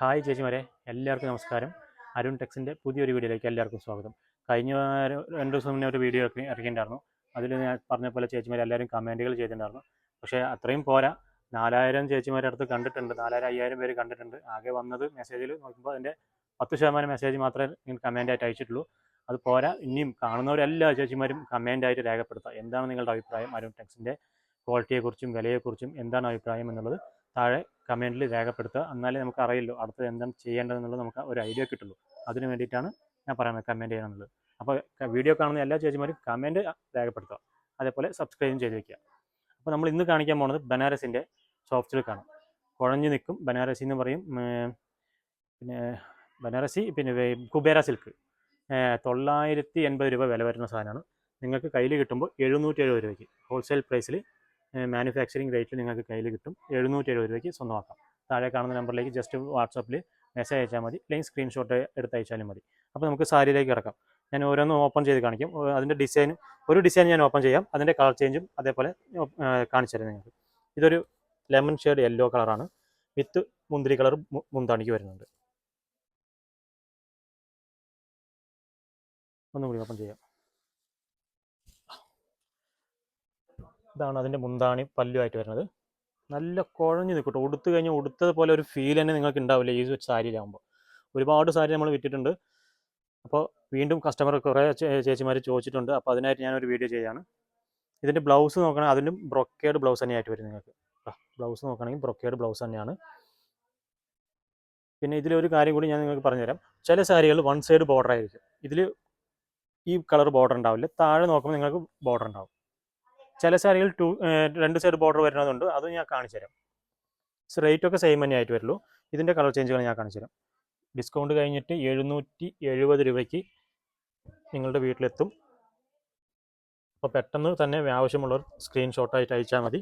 Hi ചേച്ചിമാരെ എല്ലാവർക്കും നമസ്കാരം. അരുൺ ടെക്സിന്റെ പുതിയൊരു വീഡിയോയിലേക്ക് എല്ലാവർക്കും സ്വാഗതം. കഴിഞ്ഞ രണ്ട് ദിവസം മുന്നേ ഒരു വീഡിയോ ഇറക്കി ഇറക്കിയിട്ടുണ്ടായിരുന്നു. അതിൽ ഞാൻ പറഞ്ഞ പോലെ ചേച്ചിമാർ എല്ലാവരും കമന്റുകൾ ചെയ്തിട്ടുണ്ടായിരുന്നു. പക്ഷേ അത്രയും പോരാ. നാലായിരം ചേച്ചിമാരുടെ അടുത്ത് കണ്ടിട്ടുണ്ട്. നാലായിരം അയ്യായിരം പേര് കണ്ടിട്ടുണ്ട്. ആകെ വന്നത് മെസ്സേജിൽ നോക്കുമ്പോൾ അതിന്റെ പത്ത് ശതമാനം മെസ്സേജ് മാത്രമേ നിങ്ങൾ കമന്റായിട്ട് അയച്ചിട്ടുള്ളൂ. അത് പോരാ. ഇനിയും കാണുന്നവരെല്ലാ ചേച്ചിമാരും കമന്റായിട്ട് രേഖപ്പെടുത്തുക. എന്താണ് നിങ്ങളുടെ അഭിപ്രായം? അരുൺ ടെക്സിന്റെ ക്വാളിറ്റിയെക്കുറിച്ചും വിലയെക്കുറിച്ചും എന്താണ് അഭിപ്രായം എന്നുള്ളത് താഴെ കമന്റിൽ രേഖപ്പെടുത്തുക. എന്നാലേ നമുക്ക് അറിയില്ലോ അടുത്തത് എന്താണ് ചെയ്യേണ്ടതെന്നുള്ളത് നമുക്ക് ഒരു ഐഡിയ കിട്ടുള്ളൂ. അതിന് വേണ്ടിയിട്ടാണ് ഞാൻ പറയുന്നത് കമന്റ് ചെയ്യണമെന്നുള്ളത്. അപ്പോൾ വീഡിയോ കാണുന്ന എല്ലാ ചേച്ചിമാരും കമന്റ് രേഖപ്പെടുത്തുക. അതേപോലെ സബ്സ്ക്രൈബും ചെയ്ത് വയ്ക്കുക അപ്പോൾ നമ്മൾ ഇന്ന് കാണിക്കാൻ പോകുന്നത് ബനാറസിന്റെ സോഫ്റ്റ് സിൽക്കാണ് കുഴഞ്ഞു നിൽക്കും ബനാറസി എന്ന് പറയും. പിന്നെ ബനാറസി പിന്നെ കുബേര സിൽക്ക്. തൊള്ളായിരത്തി എൺപത് രൂപ വില വരുന്ന സാധനമാണ്. നിങ്ങൾക്ക് കയ്യിൽ കിട്ടുമ്പോൾ എഴുന്നൂറ്റി എഴുപത് രൂപയ്ക്ക് ഹോൾസെയിൽ പ്രൈസിൽ മാനുഫാക്ചറിങ് റേറ്റിൽ നിങ്ങൾക്ക് കയ്യിൽ കിട്ടും. എഴുന്നൂറ്റി എഴുപത് രൂപയ്ക്ക് സ്വന്തമാക്കാം. താഴെ കാണുന്ന നമ്പറിലേക്ക് ജസ്റ്റ് വാട്സാപ്പിൽ മെസ്സേജ് അയച്ചാൽ മതി. അല്ലെങ്കിൽ സ്ക്രീൻഷോട്ട് എടുത്ത് അയച്ചാലും മതി. അപ്പോൾ നമുക്ക് സാരിയിലേക്ക് കിടക്കാം. ഞാൻ ഓരോന്നും ഓപ്പൺ ചെയ്ത് കാണിക്കും. അതിന്റെ ഡിസൈനും ഒരു ഡിസൈൻ ഞാൻ ഓപ്പൺ ചെയ്യാം. അതിന്റെ കളർ ചേഞ്ചും അതേപോലെ കാണിച്ചു തരാം നിങ്ങൾക്ക്. ഇതൊരു ലെമൺ ഷെയ്ഡ് യെല്ലോ കളറാണ് വിത്ത് മുന്തിരി കളർ മുന്താണിക്ക് വരുന്നുണ്ട്. ഒന്നും കൂടി ഓപ്പൺ ചെയ്യാം. ഇതാണ് അതിന്റെ മുന്താണി പല്ലുമായിട്ട് വരുന്നത്. നല്ല കുഴഞ്ഞു നിൽക്കട്ടെ. ഉടുത്ത് കഴിഞ്ഞാൽ ഉടുത്തത് പോലെ ഒരു ഫീൽ തന്നെ നിങ്ങൾക്ക് ഉണ്ടാവില്ല ഈ സാരിയിലാകുമ്പോൾ ഒരുപാട് സാരി നമ്മൾ വിറ്റിട്ടുണ്ട്. അപ്പോൾ വീണ്ടും കസ്റ്റമർ കുറേ ചേച്ചിമാർ ചോദിച്ചിട്ടുണ്ട്. അപ്പോൾ അതിനായിട്ട് ഞാനൊരു വീഡിയോ ചെയ്യാണ്. ഇതിന്റെ ബ്ലൗസ് നോക്കണമെങ്കിൽ അതിലും ബ്രൊക്കേഡ് ബ്ലൗസ് തന്നെയായിട്ട് വരും നിങ്ങൾക്ക്. ബ്ലൗസ് നോക്കുകയാണെങ്കിൽ ബ്രൊക്കേഡ് ബ്ലൗസ് തന്നെയാണ്. പിന്നെ ഇതിലൊരു കാര്യം കൂടി ഞാൻ നിങ്ങൾക്ക് പറഞ്ഞുതരാം. ചില സാരികൾ വൺ സൈഡ് ബോർഡർ ആയിരിക്കും. ഇതിൽ ഈ കളർ ബോർഡർ ഉണ്ടാവില്ല. താഴെ നോക്കുമ്പോൾ നിങ്ങൾക്ക് ബോർഡർ ഉണ്ടാവും. ചില സാരികൾ ടു രണ്ട് സൈഡ് ബോർഡർ വരുന്നതുണ്ട്. അത് ഞാൻ കാണിച്ചു തരാം. റേറ്റ് ഒക്കെ സെയിം തന്നെ ആയിട്ട് വരുള്ളൂ. ഇതിന്റെ കളർ ചേഞ്ചുകൾ ഞാൻ കാണിച്ചു തരാം. ഡിസ്കൗണ്ട് കഴിഞ്ഞിട്ട് എഴുന്നൂറ്റി എഴുപത് രൂപയ്ക്ക് നിങ്ങളുടെ വീട്ടിലെത്തും. അപ്പോൾ പെട്ടെന്ന് തന്നെ ആവശ്യമുള്ളവർ സ്ക്രീൻഷോട്ടായിട്ട് അയച്ചാൽ മതി.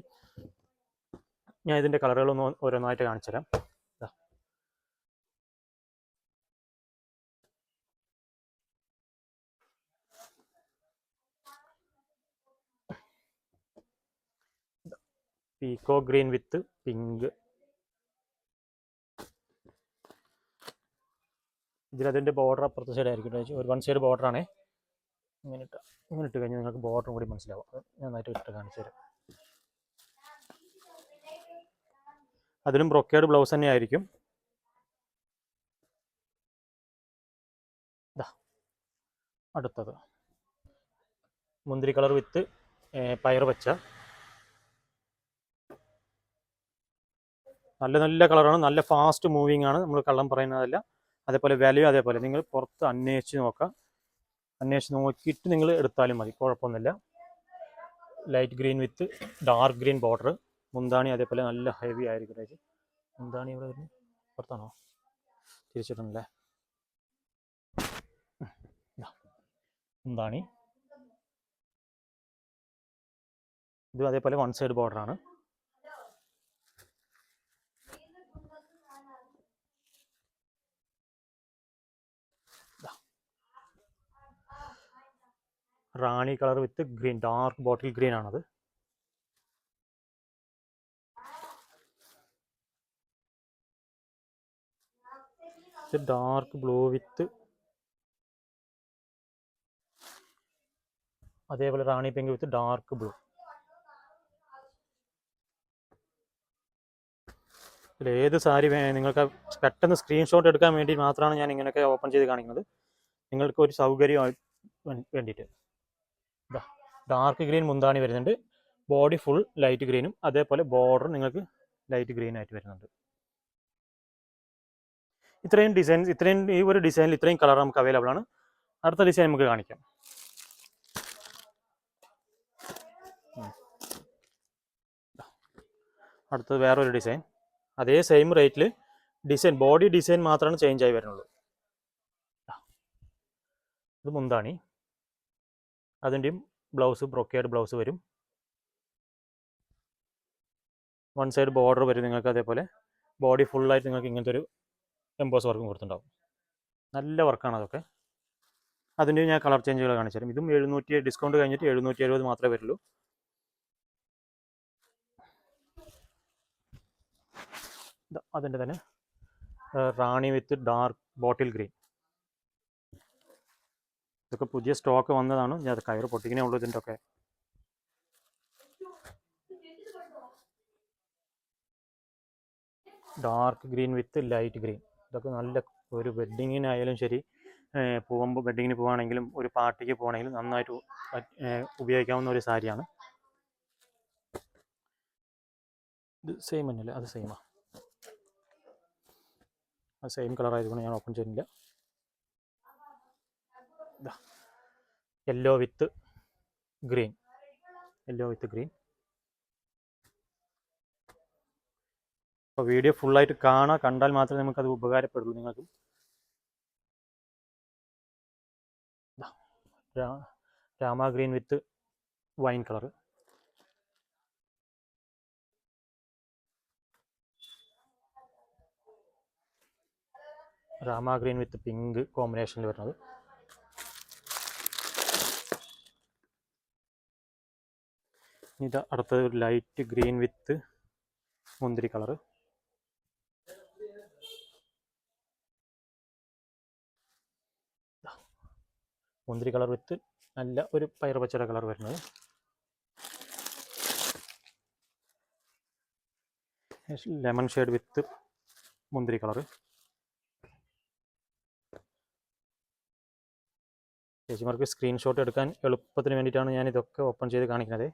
ഞാൻ ഇതിന്റെ കളറുകളൊന്ന് ഓരോന്നായിട്ട് കാണിച്ചു തരാം. പീക്കോ ഗ്രീൻ വിത്ത് പിങ്ക് ഇതിലതിന്റെ ബോർഡർ അപ്പുറത്തെ സൈഡ് ആയിരിക്കും കേട്ടോ. ഒരു വൺ സൈഡ് ബോർഡറാണേ ഇങ്ങനെ ഇട്ട് ഇങ്ങനെ ഇട്ട് കഴിഞ്ഞാൽ നിങ്ങൾക്ക് ബോർഡറും കൂടി മനസ്സിലാവും. നന്നായിട്ട് ഇട്ട് കാണിച്ചു തരാം. അതിലും ബ്രൊക്കേഡ് ബ്ലൗസ് തന്നെ ആയിരിക്കും. അടുത്തത്. മുന്തിരി കളർ വിത്ത് പയർ വെച്ച നല്ല നല്ല കളറാണ്. നല്ല ഫാസ്റ്റ് മൂവിങ് ആണ് നമ്മൾ കള്ളം പറയുന്നതല്ല. അതേപോലെ വിലയും അതേപോലെ. നിങ്ങൾ പുറത്ത് അന്വേഷിച്ച് നോക്കാം. അന്വേഷിച്ച് നോക്കിയിട്ട് നിങ്ങൾ എടുത്താലും മതി. കുഴപ്പമൊന്നുമില്ല. Light green with dark green border മുന്താണി അതേപോലെ നല്ല ഹെവി ആയിരിക്കും ചേച്ചി മുന്താണി ഇവിടെ വരുന്നത് പുറത്താണോ? തിരിച്ചിട്ടുണ്ടല്ലേ. മുന്താണി. ഇത് അതേപോലെ one side ബോർഡറാണ് rani colour with green dark bottle green ആണത്. ഡാർക്ക് ബ്ലൂ വിത്ത് അതേപോലെ rani pink with dark blue. ഏത് സാരി നിങ്ങൾക്ക് പെട്ടെന്ന് സ്ക്രീൻഷോട്ട് എടുക്കാൻ വേണ്ടി മാത്രമാണ് ഞാൻ ഇങ്ങനെയൊക്കെ ഓപ്പൺ ചെയ്ത് കാണിക്കുന്നത്. നിങ്ങൾക്ക് ഒരു സൗകര്യമായി വേ- വേണ്ടിയിട്ട്. ഡാർക്ക് ഗ്രീൻ മുന്താണി വരുന്നുണ്ട്. ബോഡി ഫുൾ ലൈറ്റ് ഗ്രീനും അതേപോലെ ബോർഡർ നിങ്ങൾക്ക് ലൈറ്റ് ഗ്രീൻ ആയിട്ട് വരുന്നുണ്ട്. ഇത്രയും ഡിസൈൻസ് ഇത്രയും ഈ ഒരു ഡിസൈനിൽ ഇത്രയും കളർ നമുക്ക് അവൈലബിൾ ആണ്. അടുത്ത ഡിസൈൻ നമുക്ക് കാണിക്കാം. അടുത്തത് വേറൊരു ഡിസൈൻ അതേ സെയിം റേറ്റിൽ ഡിസൈൻ ബോഡി ഡിസൈൻ മാത്രമാണ് ചേഞ്ച് ആയി വരുന്നുള്ളൂ. ഇത് മുന്താണി. അതിന്റെയും ബ്ലൗസ് ബ്രൊക്കേഡ് ബ്ലൗസ് വരും. വൺ സൈഡ് ബോർഡർ വരും നിങ്ങൾക്ക് അതേപോലെ. ബോഡി ഫുള്ളായിട്ട് നിങ്ങൾക്ക് ഇങ്ങനത്തെ ഒരു എംബോസ് വർക്കും കൊടുത്തിട്ടുണ്ടാവും. നല്ല വർക്കാണ് അതൊക്കെ. അതിന്റെ ഞാൻ കളർ ചേഞ്ചുകൾ കാണിച്ചു തരും. ഇതും എഴുന്നൂറ്റി ഡിസ്കൗണ്ട് കഴിഞ്ഞിട്ട് എഴുന്നൂറ്റി എഴുപത് മാത്രമേ വരുള്ളൂ. അതിന്റെ തന്നെ. റാണി വിത്ത് ഡാർക്ക് ബോട്ടിൽ ഗ്രീൻ ഇതൊക്കെ പുതിയ സ്റ്റോക്ക് വന്നതാണ്. ഞാൻ കയറ് പൊട്ടിക്കണേ ഉള്ളൂ ഇതിന്റെ ഒക്കെ dark green with light green ഇതൊക്കെ നല്ല ഒരു വെഡ്ഡിങ്ങിനായാലും ശരി പോകുമ്പോൾ വെഡ്ഡിങ്ങിന് പോവുകയാണെങ്കിലും ഒരു പാർട്ടിക്ക് പോകണമെങ്കിലും നന്നായിട്ട് ഉപയോഗിക്കാവുന്ന ഒരു സാരിയാണ്. ഇത് സെയിം തന്നെയല്ലേ? അത് സെയിമാണ് അത് സെയിം കളർ ആയതുകൊണ്ട് ഞാൻ ഓപ്പൺ ചെയ്യുന്നില്ല yellow with green yellow with green അപ്പോൾ വീഡിയോ ഫുള്ളായിട്ട് കാണാം കണ്ടാൽ മാത്രമേ നമുക്കത് ഉപകാരപ്പെടുള്ളൂ നിങ്ങൾക്ക്. Rama green with wine colour rama green with pink കോമ്പിനേഷനിൽ വരുന്നത്. ഇത് അടുത്തത് ഒരു ലൈറ്റ് ഗ്രീൻ വിത്ത് മുന്തിരി കളറ് മുന്തിരി കളർ വിത്ത് നല്ല ഒരു പയർ പച്ചട കളർ വരുന്നത്. ലെമൺ ഷെയ്ഡ് വിത്ത് മുന്തിരി കളറ് ചേച്ചിമാർക്ക് സ്ക്രീൻഷോട്ട് എടുക്കാൻ എളുപ്പത്തിന് വേണ്ടിയിട്ടാണ് ഞാൻ ഇതൊക്കെ ഓപ്പൺ ചെയ്ത് കാണിക്കുന്നത്.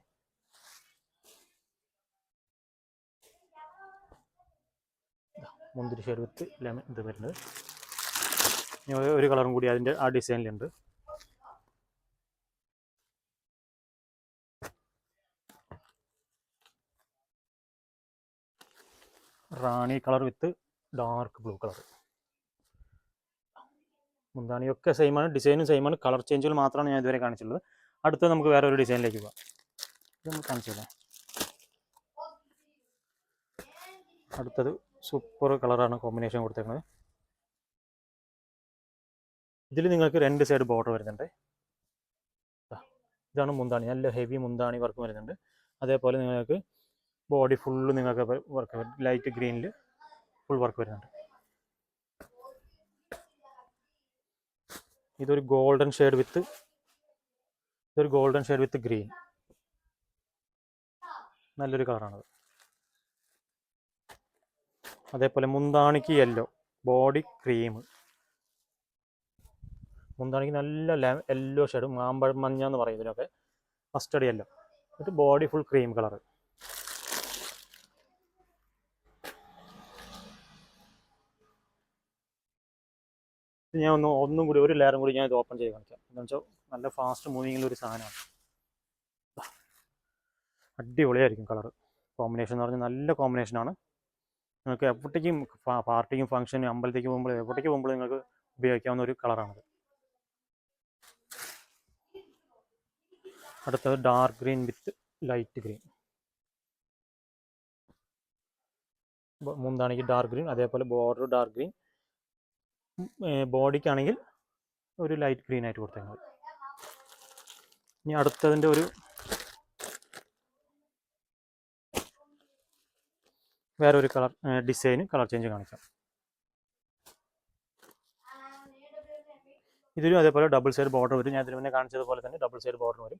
മുന്തിരി ഷെയ്ഡ് വിത്ത് ലെമൺ ഇത് വരുന്നത്. ഒരു- കളറും കൂടി അതിന്റെ ആ ഡിസൈനിലുണ്ട്. Rani colour with dark blue colour. മുന്താണിയൊക്കെ സെയിമാണ് ഡിസൈനും സെയിമാണ് കളർ ചേഞ്ചുകൾ മാത്രമാണ് ഞാൻ ഇതുവരെ കാണിച്ചിട്ടുള്ളത്. അടുത്ത നമുക്ക് വേറെ ഒരു ഡിസൈനിലേക്ക് പോകാം. ഇത് നമുക്ക് കാണിച്ചു അടുത്തത് സൂപ്പർ കളറാണ് കോമ്പിനേഷൻ കൊടുത്തേക്കുന്നത് ഇതിൽ നിങ്ങൾക്ക് രണ്ട് സൈഡ് ബോർഡർ വരുന്നുണ്ട്. ഇതാണ് മുന്താണി. നല്ല ഹെവി മുന്താണി വർക്ക് വരുന്നുണ്ട്. അതേപോലെ നിങ്ങൾക്ക് ബോഡി ഫുള്ള് നിങ്ങൾക്ക് വർക്ക് ലൈറ്റ് ഗ്രീനിൽ ഫുൾ വർക്ക് വരുന്നുണ്ട്. ഇതൊരു ഗോൾഡൻ ഷെയ്ഡ് വിത്ത് ഇതൊരു ഗോൾഡൻ ഷെയ്ഡ് വിത്ത് ഗ്രീൻ. നല്ലൊരു കളറാണത്. അതേപോലെ മുന്താണിക്ക് യെല്ലോ ബോഡി ക്രീം മുന്താണിക്ക് നല്ല യെല്ലോ ഷെയ്ഡ് മാമ്പഴം മഞ്ഞ എന്ന് പറയും ഇതിനൊക്കെ. മസ്റ്റഡ് യെല്ലോ എന്നിട്ട് ബോഡി ഫുൾ ക്രീം കളർ ഞാൻ ഒന്ന് ഒന്നും കൂടി ഒരു ലെയറും കൂടി ഞാൻ ഇത് ഓപ്പൺ ചെയ്ത് കാണിക്കാം. എന്താണെന്ന് വെച്ചാൽ നല്ല ഫാസ്റ്റ് മൂവിങ്ങിലൊരു സാധനമാണ്. അടിപൊളിയായിരിക്കും കളർ കോമ്പിനേഷൻ എന്ന് പറഞ്ഞാൽ നല്ല കോമ്പിനേഷനാണ് നിങ്ങൾക്ക് എവിടേക്കും പാർട്ടിക്കും ഫംഗ്ഷനും അമ്പലത്തേക്ക് പോകുമ്പോൾ എവിടേക്ക് പോകുമ്പോൾ നിങ്ങൾക്ക് ഉപയോഗിക്കാവുന്ന ഒരു കളറാണത്. അടുത്തത് dark green with light green മുന്താണെങ്കിൽ dark green അതേപോലെ ബോർഡർ ഡാർക്ക് ഗ്രീൻ ബോഡിക്കാണെങ്കിൽ ഒരു ലൈറ്റ് ഗ്രീൻ ആയിട്ട് കൊടുത്തേക്കുന്നത്. ഇനി അടുത്തതിന്റെ ഒരു വേറെ ഒരു കളർ ഡിസൈന് കളർ ചേഞ്ച് കാണിക്കാം. ഇതിലും അതേപോലെ ഡബിൾ സൈഡ് ബോർഡർ വരും. ഞാൻ ഇതിന് മുന്നേ കാണിച്ചതുപോലെ തന്നെ ഡബിൾ സൈഡ് ബോർഡർ വരും.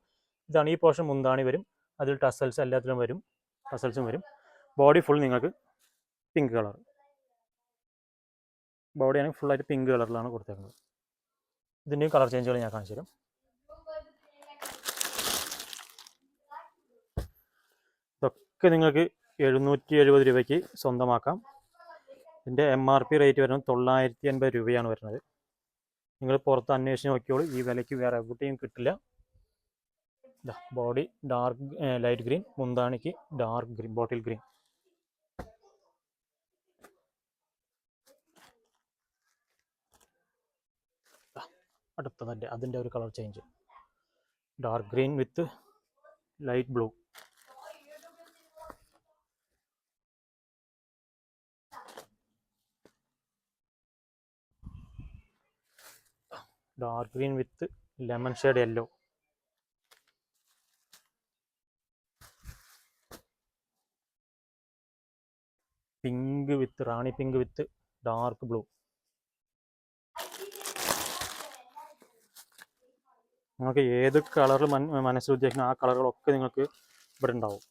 ഇതാണ് ഈ പോർഷൻ മുന്താണി വരും. അതിൽ ടസൽസ് എല്ലാത്തിലും വരും. ടസൽസും വരും. ബോഡി ഫുൾ നിങ്ങൾക്ക് പിങ്ക് കളർ ബോഡി ആണെങ്കിൽ ഫുള്ളായിട്ട് പിങ്ക് കളറിലാണ് കൊടുത്തേക്കുന്നത്. ഇതിന്റെയും കളർ ചേഞ്ചുകൾ ഞാൻ കാണിച്ചു തരും. ഇതൊക്കെ നിങ്ങൾക്ക് എഴുന്നൂറ്റി എഴുപത് രൂപയ്ക്ക് സ്വന്തമാക്കാം. ഇതിന്റെ എം ആർ പി റേറ്റ് വരുന്നത് തൊള്ളായിരത്തി അൻപത് രൂപയാണ് വരുന്നത്. നിങ്ങൾ പുറത്ത് അന്വേഷിച്ച് നോക്കിയോളൂ ഈ വിലയ്ക്ക് വേറെ എവിടെയും കിട്ടില്ല. ബോഡി ഡാർക്ക് ലൈറ്റ് ഗ്രീൻ മുന്താണിക്ക് ഡാർക്ക് ഗ്രീൻ ബോട്ടിൽ ഗ്രീൻ അടുത്തതല്ലേ അതിന്റെ ഒരു colour change dark green with light blue dark green with lemon shade yellow pink with rani pink with dark blue നിങ്ങൾക്ക് ഏത് കളറിൽ മനസ്സിൽ ഉദ്ദേശിക്കുന്ന ആ കളറുകളൊക്കെ നിങ്ങൾക്ക് ഇവിടെ ഉണ്ടാവും.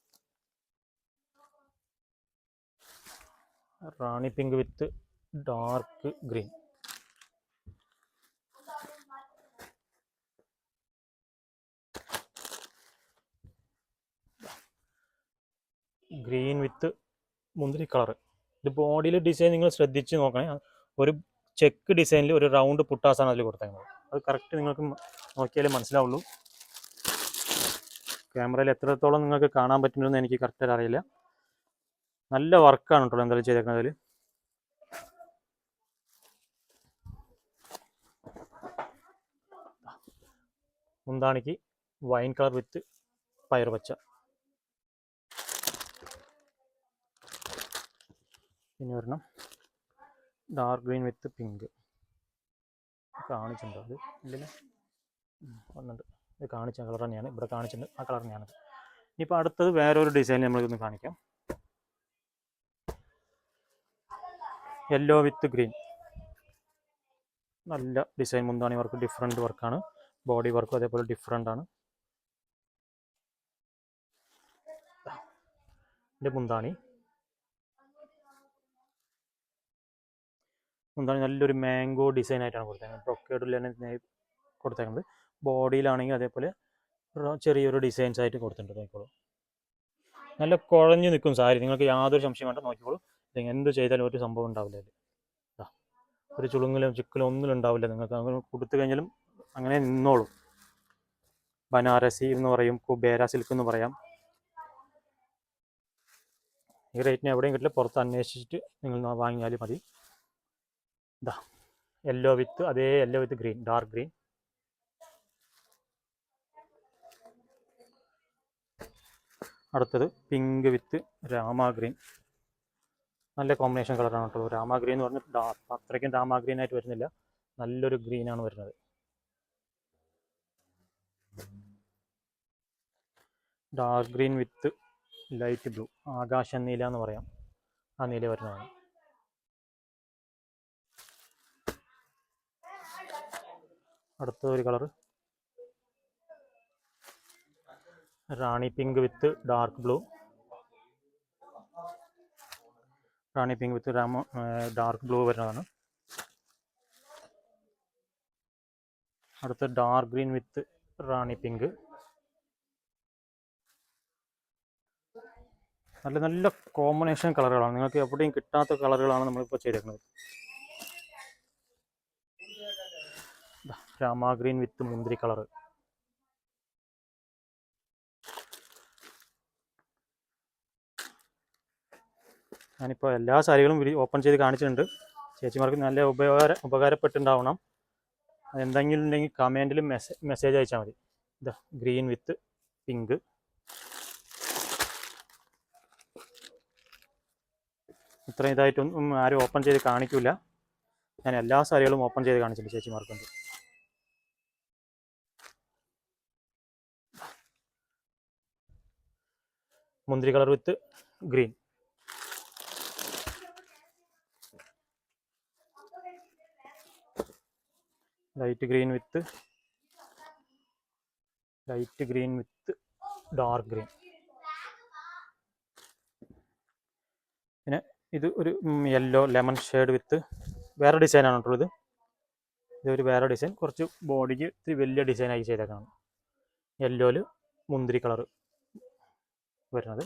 Rani pink with dark green with മുന്തിരി കളർ. ഇത് ബോഡിയിൽ ഡിസൈൻ നിങ്ങൾ ശ്രദ്ധിച്ച് നോക്കണേ. ഒരു ചെക്ക് ഡിസൈനിൽ ഒരു റൗണ്ട് പുട്ടാസാണ് അതിൽ കൊടുത്തേക്കുന്നത്. അത് കറക്റ്റ് നിങ്ങൾക്ക് നോക്കിയാലേ മനസ്സിലാവുള്ളൂ. ക്യാമറയിൽ എത്രത്തോളം നിങ്ങൾക്ക് കാണാൻ പറ്റുന്നുണ്ടെന്ന് എനിക്ക് കറക്റ്റായിട്ട് അറിയില്ല. നല്ല വർക്കാണ് കേട്ടോ എന്തായാലും ചെയ്തേക്കുന്നത് അതിൽ മുന്താണിക്ക് വൈൻ കളർ വിത്ത് പയർ പച്ച പിന്നെ ഒരെണ്ണം. ഡാർക്ക് ഗ്രീൻ വിത്ത് പിങ്ക് കാണിച്ചിട്ടുണ്ടോ അത്. വന്നിട്ടുണ്ട്. ഇത് കാണിച്ച കളർ തന്നെയാണ്. ഇവിടെ കാണിച്ചിട്ടുണ്ട് ആ കളർ തന്നെയാണ് ഇനിയിപ്പോൾ അടുത്തത് വേറൊരു ഡിസൈൻ നമ്മളിതൊന്ന് കാണിക്കാം. യെല്ലോ വിത്ത് ഗ്രീൻ നല്ല ഡിസൈൻ മുന്താണി വർക്ക് ഡിഫറെന്റ് വർക്കാണ് ബോഡി വർക്കും അതേപോലെ ഡിഫറെന്റ് ആണ്. എന്റെ മുന്താണി മുന്താണി നല്ലൊരു മാംഗോ ഡിസൈൻ ആയിട്ടാണ് കൊടുത്തേക്കുന്നത്. നെ- കൊടുത്തേക്കുന്നത്. ബോഡിയിലാണെങ്കിൽ അതേപോലെ ചെറിയൊരു ഡിസൈൻസ് ആയിട്ട് കൊടുത്തിട്ടുണ്ട് നോക്കിക്കോളൂ. നല്ല കുഴഞ്ഞു നിൽക്കും സാരി. നിങ്ങൾക്ക് യാതൊരു സംശയം വേണ്ട നോക്കിക്കോളൂ. എന്ത് ചെയ്താലും ഒരു സംഭവം ഉണ്ടാവില്ല അതിൽ ഒരു ചുളുങ്ങിലും ചിക്കലും ഒന്നും ഉണ്ടാവില്ല നിങ്ങൾക്ക്. അങ്ങനെ കൊടുത്തു കഴിഞ്ഞാലും അങ്ങനെ നിന്നോളും. ബനാറസി എന്ന് പറയും കുബേര സിൽക്ക് എന്ന് പറയാം. ഈ റേറ്റിന് എവിടെയും കിട്ടില്ല. പുറത്ത് അന്വേഷിച്ചിട്ട് നിങ്ങൾ വാങ്ങിയാലും മതി. ഇതാ യെല്ലോ വിത്ത് അതേ yellow with green dark green അടുത്തത് പിങ്ക് വിത്ത് രാമ ഗ്രീൻ നല്ല കോമ്പിനേഷൻ കളറാണ് കേട്ടോ. രാമ ഗ്രീൻ എന്ന് പറഞ്ഞാൽ ഡാർക്ക് അത്രയ്ക്കും രാമ ഗ്രീൻ ആയിട്ട് വരുന്നില്ല. നല്ലൊരു ഗ്രീനാണ് വരുന്നത്. Dark green with light blue ആകാശ നീല എന്ന് പറയാം. ആ നീല വരുന്നതാണ്. അടുത്ത ഒരു colour rani pink with dark blue. Rani pink with dark blue വരുന്നതാണ്. അടുത്ത dark green with rani pink. നല്ല നല്ല കോമ്പിനേഷൻ കളറുകളാണ്. നിങ്ങൾക്ക് എവിടെയും കിട്ടാത്ത കളറുകളാണ് നമ്മളിപ്പോൾ ചെയ്തേക്കുന്നത്. രാമ ഗ്രീൻ വിത്ത് മുന്തിരി കളർ. ഞാനിപ്പോൾ എല്ലാ സാരികളും ഓപ്പൺ ചെയ്ത് കാണിച്ചിട്ടുണ്ട്. ചേച്ചിമാർക്ക് നല്ല ഉപകാര ഉപകാരപ്പെട്ടുണ്ടാവണം എന്തെങ്കിലും ഉണ്ടെങ്കിൽ കമന്റിൽ മെസ്സേജ് മെസ്സേജ് അയച്ചാൽ മതി. ഇതാ ഗ്രീൻ വിത്ത് പിങ്ക് ഇത്രയും ഇതായിട്ടൊന്നും ആരും ഓപ്പൺ ചെയ്ത് കാണിക്കില്ല ഞാൻ എല്ലാ സാരികളും ഓപ്പൺ ചെയ്ത് കാണിച്ചിട്ടുണ്ട് ചേച്ചിമാർക്കുണ്ട് മുന്തിരി colour with green. Light green with light green with dark green. പിന്നെ ഇത് ഒരു യെല്ലോ ലെമൺ ഷെയ്ഡ് വിത്ത് വേറെ ഡിസൈനാണ് ഇത്. ഇതൊരു വേറെ ഡിസൈൻ. കുറച്ച് ബോഡിക്ക് ഇത്തിരി വലിയ ഡിസൈനായി ചെയ്തേക്കാണ്. യെല്ലോയിൽ മുന്തിരി കളർ വരുന്നത്.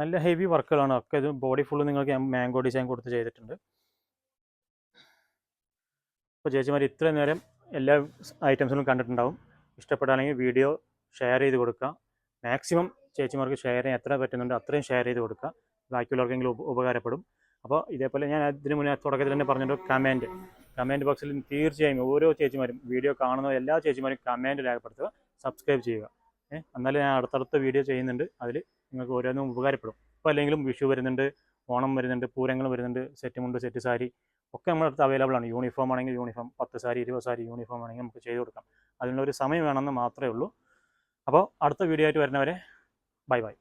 നല്ല ഹെവി വർക്കുകളാണ് ഒക്കെ ഇത് ബോഡി ഫുള്ള് നിങ്ങൾക്ക് മാംഗോ ഡിസൈൻ കൊടുത്ത് ചെയ്തിട്ടുണ്ട്. അപ്പോൾ ചേച്ചിമാർ ഇത്രയും നേരം എല്ലാ ഐറ്റംസിലും കണ്ടിട്ടുണ്ടാവും. ഇഷ്ടപ്പെട്ടാണെങ്കിൽ വീഡിയോ ഷെയർ ചെയ്ത് കൊടുക്കുക. മാക്സിമം ചേച്ചിമാർക്ക് ഷെയർ ചെയ്യാൻ എത്ര പറ്റുന്നുണ്ട് അത്രയും ഷെയർ ചെയ്ത് കൊടുക്കുക. ബാക്കിയുള്ളവർക്കെങ്കിലും ഉപകാരപ്പെടും. അപ്പോൾ ഇതേപോലെ ഞാൻ അതിന് മുന്നേ തുടക്കത്തിൽ തന്നെ പറഞ്ഞിട്ട് കമന്റ് കമന്റ് ബോക്സിൽ തീർച്ചയായും ഓരോ ചേച്ചിമാരും വീഡിയോ കാണുന്ന എല്ലാ ചേച്ചിമാരും കമന്റ് രേഖപ്പെടുത്തുക. സബ്സ്ക്രൈബ് ചെയ്യുക. എന്നാലും ഞാൻ അടുത്തടുത്ത വീഡിയോ ചെയ്യുന്നുണ്ട്. അതിൽ നിങ്ങൾക്ക് ഓരോന്നും ഉപകാരപ്പെടും. ഇപ്പോൾ അല്ലെങ്കിലും വിഷു വരുന്നുണ്ട് ഓണം വരുന്നുണ്ട് പൂരങ്ങൾ വരുന്നുണ്ട് സെറ്റ് മുണ്ട് സെറ്റ് സാരി ഒക്കെ നമ്മുടെ അടുത്ത് അവൈലബിൾ ആണ്. യൂണിഫോം ആണെങ്കിൽ യൂണിഫോം പത്ത് സാരി ഇരുപത് സാരി യൂണിഫോം ആണെങ്കിൽ നമുക്ക് ചെയ്ത് കൊടുക്കാം. അതിനുള്ള ഒരു സമയം വേണമെന്ന് മാത്രമേ ഉള്ളൂ. അപ്പോൾ അടുത്ത വീഡിയോ ആയിട്ട് വരുന്നവരെ ബൈ ബൈ